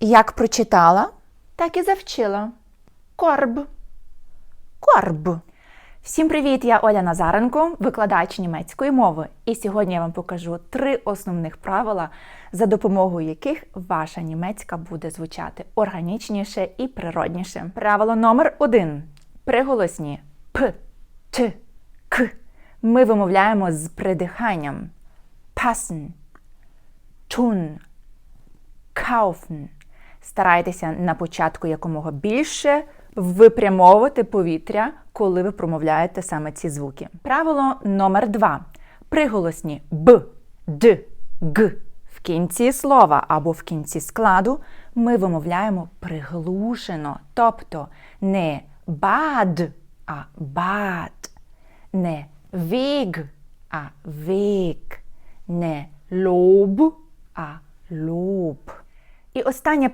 Як прочитала, так і завчила. Корб. Корб. Всім привіт! Я Оля Назаренко, викладач німецької мови. І сьогодні я вам покажу три основних правила, за допомогою яких ваша німецька буде звучати органічніше і природніше. Правило номер один. Приголосні п, т, к. Ми вимовляємо з придиханням. Passen, tun, kaufen. Старайтеся на початку якомога більше випрямовувати повітря, коли ви промовляєте саме ці звуки. Правило номер два. Приголосні б, д, г. В кінці слова або в кінці складу ми вимовляємо приглушено, тобто не бад, а бад, не віг, а вік, не лоб, а лоб. І останнє